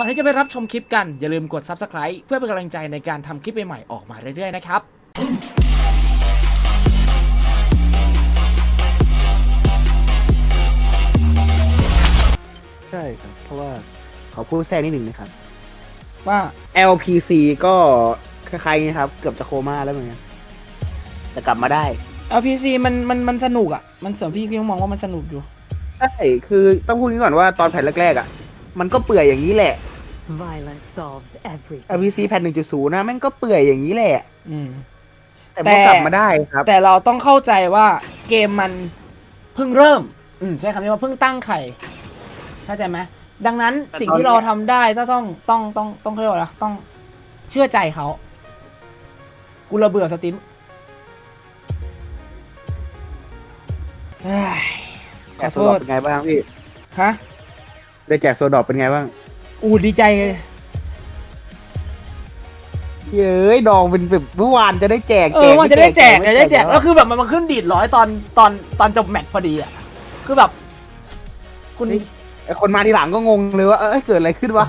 ก่อนที่จะไปรับชมคลิปกัน อย่าลืมกด Subscribe เพื่อเป็นกำลังใจในการทำคลิปใหม่ๆออกมาเรื่อยๆนะครับใช่ครับ เพราะว่าขอพูดแทรกนิดหนึ่งนะครับ ว่า LPC ก็คล้ายๆนะครับ เกือบจะโคม่าแล้วเหมือนกันแต่กลับมาได้ LPC มันมันมันสนุกอะ มันเสริมพี่พี่ยังมองว่ามันสนุกอยู่ ใช่ คือต้องพูดนี้ก่อนว่าตอนแผ่นแรกๆอะ มันก็เปื่อยอย่างนี้แหละ Violence solves everything. LPC แผ่น1.0นะแม่งก็เปื่อยอย่างนี้แหละ อืม แต่มันก็แต่กลับมาได้ครับ แต่เราต้องเข้าใจว่าเกมมันเพิ่งเริ่ม อืมใช้คำนี้ว่าเพิ่งตั้งไข่เข้าใจไหมดังนั้นแต่สิ่งตอนที่เนี้ยเราทำได้ต้องต้องต้องต้องต้องเขาเรียกว่าอะไรต้องเชื่อใจเขากูระเบื่อสตรีมเฮ้ยแจกโซดอปเป็นไงบ้างพี่ ฮะ ได้แจกโซดอปเป็นไงบ้างอูดีใจเลยเย้ยดองเป็นแบบเมื่อวานจะได้แจกเออมันจะได้แจกม่จะได้แจกล้วแล้วคือแบบมันมาขึ้นดีดร้อยตอนตอนตอนจบแมตช์พอดีอะคือแบบ คุณไอคนมาทีหลังก็งงเลยว่าเอ้ยเกิดอะไรขึ้นวะ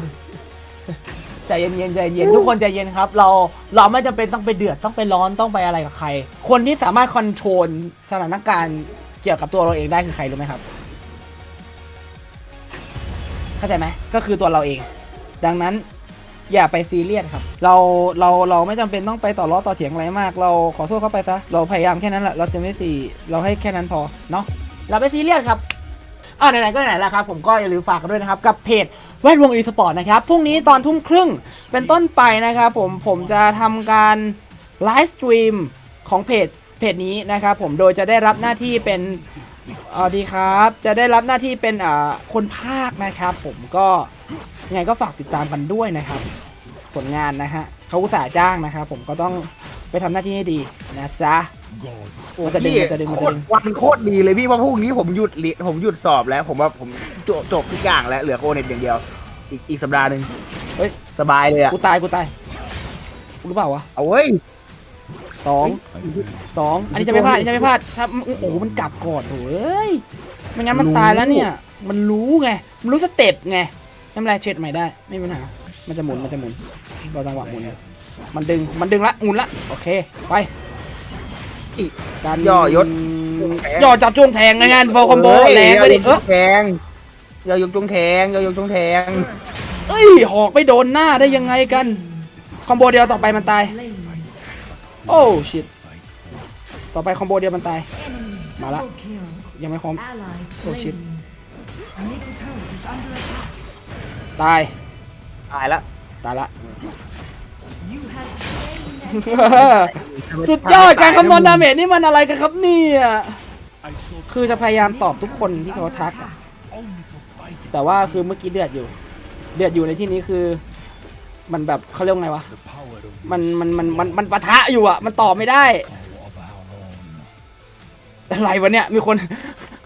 ใจเย็นๆใจเย็นทุกคนใจเย็นครับ เราเราไม่จำเป็นต้องไปเดือดต้องไปร้อนต้องไปอะไรกับใคร คนที่สามารถคอนโทรลสถานการณ์เกี่ยวกับตัวเราเองได้คือใครรู้ไหมครับ เข้าใจไหมก็คือตัวเราเอง ดังนั้นอย่าไปซีเรียสครับ เราเราเราไม่จำเป็นต้องไปต่อล้อต่อเถียงอะไรมาก เราขอโทษเขาไปซะ เราพยายามแค่นั้นแหละ เราจะไม่ซีเราให้แค่นั้นพอ เนาะ เราไปซีเรียสครับอ่าไหนๆก็ไหนแล้วครับ ผมก็อย่าลืมฝากด้วยนะครับ กับเพจแวดวงอีสปอร์ตนะครับ พรุ่งนี้ตอนทุ่มครึ่งเป็นต้นไปนะครับผม ผมจะทำการไลฟ์สตรีมของเพจเพจนี้นะครับผม โดยจะได้รับหน้าที่เป็น เออดีครับ จะได้รับหน้าที่เป็นอ่าคนภาคนะครับ ผมก็ยังไงก็ฝากติดตามกันด้วยนะครับ ผลงานนะฮะเขาอุตส่าห์จ้างนะครับ ผมก็ต้องไปทำหน้าที่ให้ดีนะจ๊ะมันจะดึงมันจะดึงมันจะดึงโคตรวันโคตรดีเลยพี่ว่าพรุ่งนี้ผมหยุดเรียนผมหยุดสอบแล้ว ผมว่าผมจบจบทุกอย่างแล้วเหลือโคเน็ตอย่างเดียว อีกอีกสัปดาห์หนึ่งเฮ้ย สบายเลยอะกูตายกูตายกูรู้เปล่าวะเอาเว้ย สองสองอันนี้จะไม่พลาดอันนี้จะไม่พลาดถ้าโอ้โหมันกลับก่อนโอ้ยไม่งั้นมันตายแล้วเนี่ย มันรู้ไง มันรู้สเต็ปไงไม่เป็นไรเทรดใหม่ได้ ไม่มีปัญหา มันจะหมุน มันจะหมุนรอจังหวะหมุน มันดึง มันดึงละ หมุนละ โอเค ไปการย่อยศย่อจับจ้วงแทงในงานฟอลคอมโบแรงไปดิเออแทงยอยกจงแทงยอยกจงแทง เอ้ย หอกไปโดนหน้าได้ยังไงกัน คอมโบเดียวต่อไปมันตาย โอ้ชิตต่อไปคอมโบเดียวมันตาย มาละ ยังไม่คอม Allies Oh, shit. slain. Middle turret is under attack. ตาย ตายละ ตายละ You have slain an สุดยอดการคำนวณดาเมจนี่มันอะไรกันครับเนี่ย คือจะพยายามตอบทุกคนที่เขาทักอะแต่ว่าคือเมื่อกี้เดือดอยู่ เดือดอยู่ในที่นี้คือ มันแบบเขาเรียกว่าไงวะมันมันมันมันมันปะทะอยู่อะมันตอบไม่ได้ อะไรวะเนี่ย มีคน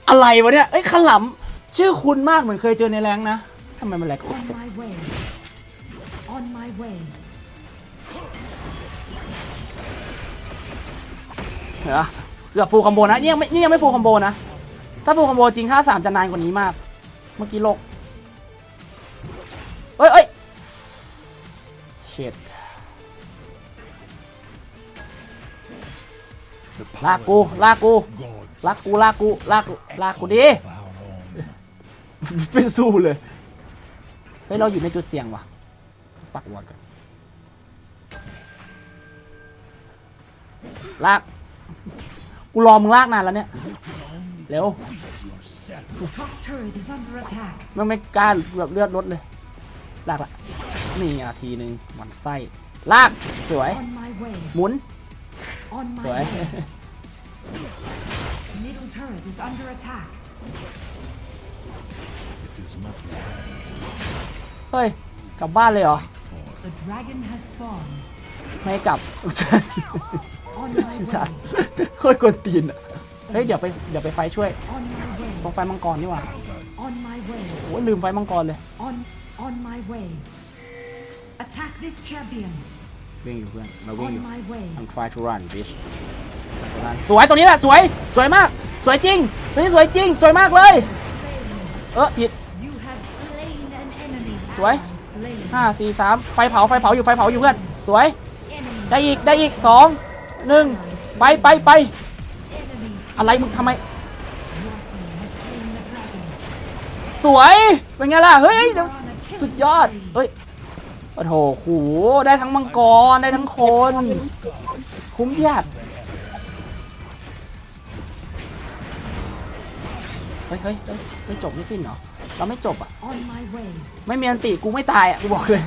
อะไรวะเนี่ยเอ้ยขลำชื่อคุณมากเหมือนเคยเจอในแรงนะทำไมมันแหลก on my way. On my way. เหรอเกือบฟูลคอมโบนะนี่ยังไม่นี่ยังไม่ฟูลคอมโบนะ ถ้าฟูลคอมโบจริงท่าสามจะนานกว่านี้มาก เมื่อกี้โลกเอ้ยเอ้ย เช็ดลากกูลากกูลากกูลากกูลากกูลากกูดิเป็นสู้เลยเฮ้ยเราอยู่ในจุดเสี่ยงว่ะ ปักวัดกันลากกูรอมึงลากนานแล้วเนี่ย เร็ว Top turret is under attack. ไม่งไม่กล้าแบบเลือดลดเลยลากละ นี่อะทีหนึ่งหมันไส้ลากสวย On my way. หมุน On สวย my way. Middle turret is under attack. เฮ้ย กลับบ้านเลยเหรอ The dragon has spawned. ไม่ให้กลับ On ชิ my สัต way. โคตรกวนตีนอะเฮ้ย เดี๋ยวไป เดี๋ยวไปไฟช่วย On my ตรง way. ไฟมังกรนี่หว่า On my way. โอ้ยลืมไฟมังกรเลย On on my way. Attack this champion. วิ่งอยู่เพื่อนเราวิ่ง On อยู่ my way. I'm try to run bitch สวยตรงนี้แหละสวยสวยมาก สวยจริงตัวนี้สวยจริง สวยมากเลย เออผิด You have slain an enemy. What? ally slain. ห้าสี่สามไฟเผาไฟเผาอยู่ไฟเผาอยู่เพื่อนสวย Enemy. ได้อีกได้อีกสองหนึ่งไปไปไป Enemy. อะไรมึงทำไม Your team has slain the dragon. สวยเป็นไงล่ะเฮ้ยเดี๋ยว On a killing สุดยอด spree. เฮ้ย โอ้โหโหได้ทั้งมังกร ได้ทั้งคน คุ้มยัดเฮ้ยเฮ้ยไม่จบไม่สิ้นเหรอ เราไม่จบอะ ไม่มีอันติกูไม่ตายอะ กูบอกเลย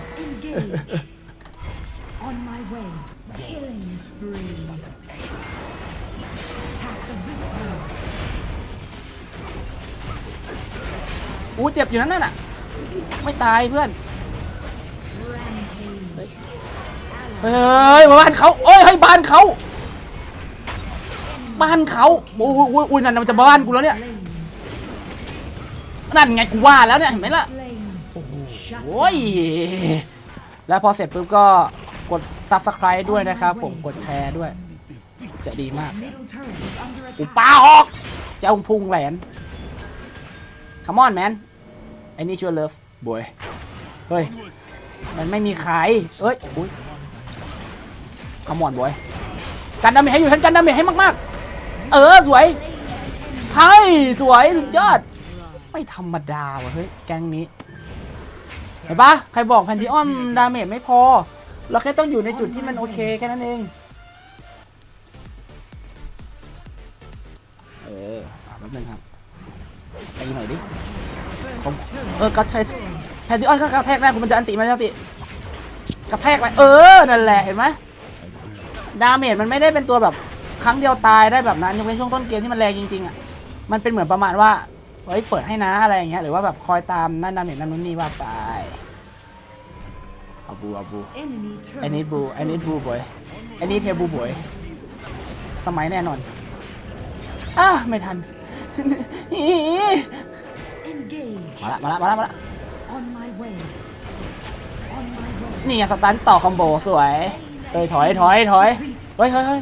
อู้เจ็บอยู่นั่นน่ะ ไม่ตายเพื่อน เฮ้ยบ้านเขาโอ้ยเฮ้ยบ้านเขาบ้านเขาโอ้ยโอ้ยโอ้ยนั่นมันจะบ้านกูแล้วเนี่ยนั่นไงกูว่าแล้วเนี่ยเห็นไหมล่ะโอ้ยแล้วพอเสร็จปุ๊บก็กด subscribe ด้วยนะครับผมกดแชร์ด้วย จะดีมาก Middle turret is under กู attack. ปาออกเจ้าพุงแหลน Come on man I need your love boy เฮ้ย มันไม่มีใครเอ้ยอุ้ย Come on boy กันดาเมจให้อยู่ฉันกันดาเมจให้มากๆ เออสวยไทยสวยสุดยอด ไม่ธรรมดาว่ะเฮ้ยแก๊งนี้เห็นปะใครบอกแพนทิออนดาเมจไม่พอ เราแค่ต้องอยู่ในจุดที่มันโอเคแค่นั้นเองเอออะแป๊บนึงครับตีหน่อยดิผมเออกัดใช้แพนทิออนก็กระแทกแรกกูมันจะอันติไหมอันติกระแทกไปเออนั่นแหละเห็นไหม ดาเมจมันไม่ได้เป็นตัวแบบครั้งเดียวตายได้แบบนั้นยกเว้นช่วงต้นเกมที่มันแรงจริงๆอะมันเป็นเหมือนประมาณว่าเฮ้ยเปิดให้นะอะไรอย่างเงี้ยหรือว่าแบบคอยตามนั่นดาเมจนั่นนู่นนี่ว่าไปเอาบูเอาบู Enemy turret. ไอ้นิดบูไอ้นิดบูบอยไอ้นิดเทบูบอยสมัยแน่นอนอ้าไม่ทัน Engage. มาละมาละมาละมาละ On my way. On my way. นี่ไงสตันต่อคอมโบสวย เฮ้ยถอยถอยถอยเฮ้ยเฮ้ยเฮ้ย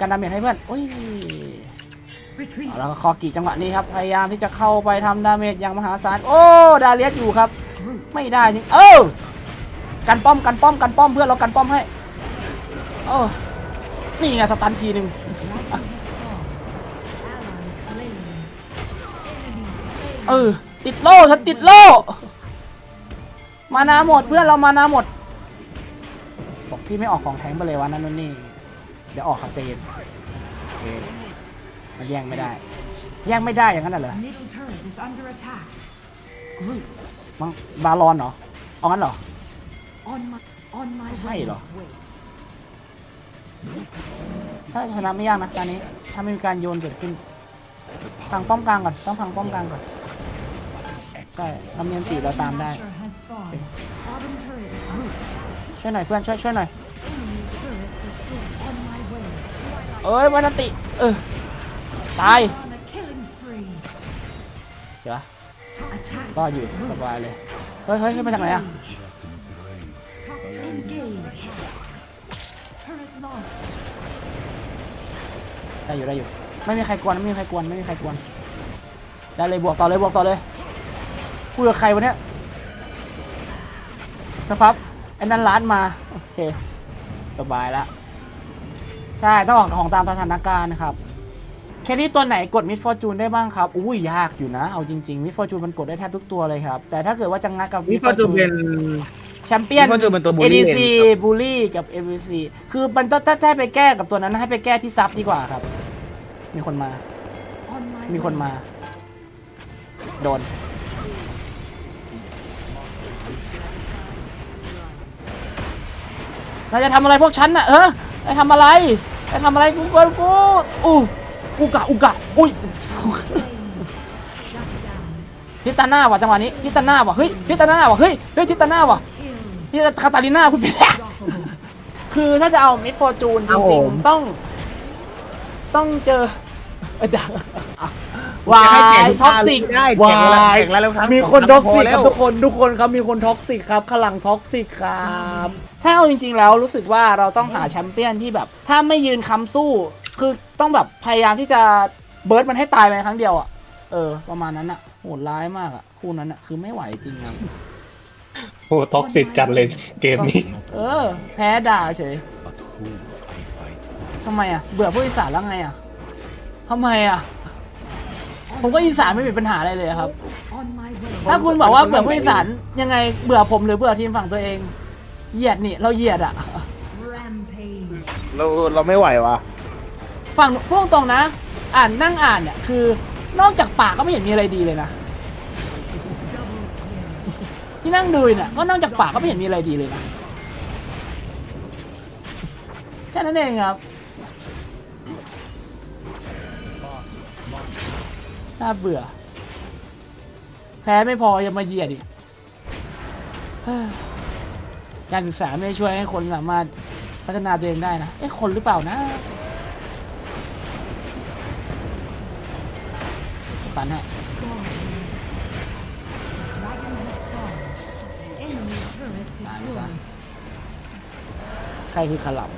การดาเมจให้เพื่อนโอ้ยเอาแล้วก็คอกี่จังหวะนี้ครับ พยายามที่จะเข้าไปทำดาเมจอย่างมหาศาล โอ้ ดาเลียสอยู่ครับ ไม่ได้จริง เออกันป้อมกันป้อมกันป้อมเพื่อนเรากันป้อมให้เออนี่ไงสตันทีหนึ่งเออติดโล่ฉันติดโล่ มานาหมดเพื่อนเรามานาหมด บอกพี่ไม่ออกของแทงไปเลยวะนั่นนู่นนี่ เดี๋ยวออกครับใจเย็นโอเคมันแย่งไม่ได้ แย่งไม่ได้อย่างนั้นน่ะเหรอ Middle turret is under attack. มังบาลอนเหรอ เอางั้นเหรอ On my on my ใช่ way. เหรอใช่ชนะไม่ยากนะการนี้ ถ้าไม่มีการโยนเกิดขึ้นพังป้อมกลางก่อน ต้องพังป้อมกลางก่อน ใช่เรามีอันตีเราตามได้ Smasher has fallen. Bottom turret is grouped. ช่วยหน่อยเพื่อนช่วยช่วยหน่อย Enemy turret destroyed. On my way. เอ้ยวันติ เออ ตาย On a killing spree. เดี๋ยว Attack. ก็อยู่สบายเลย เฮ้ยเฮ้ยเฮ้ยมาจากไหนอะ Top engage. Turret lost. ได้อยู่ได้อยู่ ไม่มีใครกวนไม่มีใครกวนไม่มีใครกวนได้เลยบวกต่อเลยบวกต่อเลย คุยกับใครวะเนี่ยสักพักไอ้นั่นร้านมา โอเค สบายละ ใช่ต้องออกของตามสถานการณ์นะครับ แค่นี้ตัวไหนกดมิดฟอร์จูนได้บ้างครับ อุ้ยยากอยู่นะ เอาจริงๆมิดฟอร์จูนมันกดได้แทบทุกตัวเลยครับ แต่ถ้าเกิดว่าจะงัดกับนี่ก็จะเป็นแชมเปี้ยน Mid Fortune เป็นตัว bully ADC เองครับ บูลลี่กับ ADC คือมันถ้าถ้าจะให้ไปแก้กับตัวนั้นให้ไปแก้ที่ซับดีกว่าครับ มีคนมา On my มีคน way. มา โดน เราจะทำอะไรพวกฉันน่ะเออไปทำอะไรไปทำอะไรกูกูกูอู้อุกะอุกะอุ้ย Shut down. ทิตาน่าว่ะจังหวะนี้ทิตาน่าว่ะเฮ้ยทิตาน่าว่ะเฮ้ยเฮ้ยทิตาน่าว่ะ Kill. นี่คาตาลิน่าคุณพี่คือถ้าจะเอามิดฟอร์จูนจครับริงผมๆต้อง ต้องเจอเอ้ยเดี๋ย ววาจะให้แข่ยงท็อกซิกได้วาแข่งแล้วยแข่งแล้วแล้วครั้งมีคนสท็อองกพซิกแล้ครับวทุกคนทุกคนครับมีคนท็อกซิกครับขลังท็อกซิกครับถ้าเอาจริง ๆ แล้วรู้สึกว่าเราต้องหาแชมเปี้ยนที่แบบ ถ้าไม่ยืนคำสู้ คือต้องแบบพยายามที่จะเบิร์ดมันให้ตายไปครั้งเดียวอะเออ ประมาณนั้นอะโหดร้ายมากอะคู่นั้นอะคือไม่ไหวจริงครับโอ้ท็อกซิกจัดเลยเกมนี้ เออ แพ้ด่าเฉยทำไมอะเบื่อผู้อีสานแล้วไงอะทำไมอะ ผมก็อีสานไม่มีปัญหาอะไรเลยครับ On my way. ถ้าคุณบอกว่าเบื่อผู้อีสานยังไงเบื่อผมหรือเบื่อทีมฝั่งตัวเอง เหยียดนี่เราเหยียดอะ Rampage. เราเราไม่ไหววะฝั่งพวกตรงนะ อ่านนั่งอ่านเนี่ยคือนอกจากปากก็ไม่เห็นมีอะไรดีเลยนะ ที่นั่งดูเนี่ยก็นอกจากปากก็ไม่เห็นมีอะไรดีเลยนะแค่นั้นเองครับ น่าเบื่อ แพ้ไม่พอยังมาเหยียดอีกการศึกษาไม่ช่วยให้คนสามารถพัฒนาตัวเองได้นะเอ้คนหรือเปล่านะตันฮะใครคือขลับ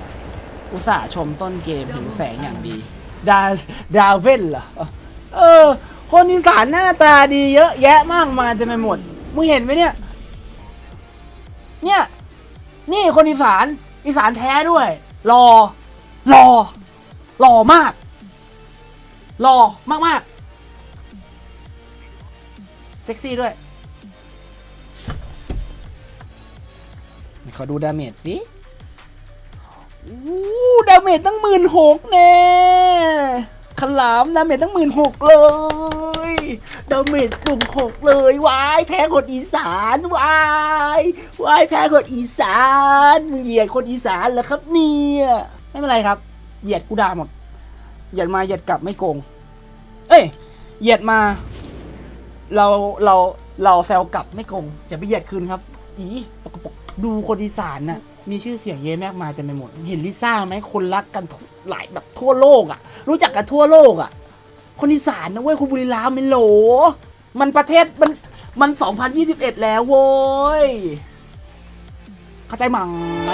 อุตส่าห์ชมต้นเกมหิวแสงอย่างดี ดาดาเว่นเหรอ เออ คนอีสานหน้าตาดีเยอะแยะมากมายเต็มไปหมด มึงเห็นไหมเนี่ย เนี่ย นี่คนอีสาน อีสานแท้ด้วยรอรอรอมากรอมากมากๆเซ็กซี่ด้วย ขอดูดาเมจสิอู้ดาเมจตั้งหมื่นหกแน่ขลามดาเมจตั้งหมื่นหกเลย ดาเมจตุ่มหกเลยวายแพ้คนอีสานวายวายแพ้คนอีสานมึงเหยียดคนอีสานเหรอครับเนี่ยไม่เป็นไรครับ เหยียดกูด่าหมดเหยียดมาเหยียดกลับไม่โกง เอ้ยเหยียดมา เราเราเราแซวกลับไม่โกงอย่าไปเหยียดคืนครับ อีสกปรกดูคนอีสานน่ะมีชื่อเสียงเยอะมากมายเต็มไปหมด เห็นลิซ่าไหมคนรักกันหลายแบบทั่วโลกอะ รู้จักกันทั่วโลกอะ คนอีสานนะเว้ยคุณบุรีรัมย์มันโหล มันประเทศมันมัน 2021 แล้วโว้ย เข้าใจมั้งไหม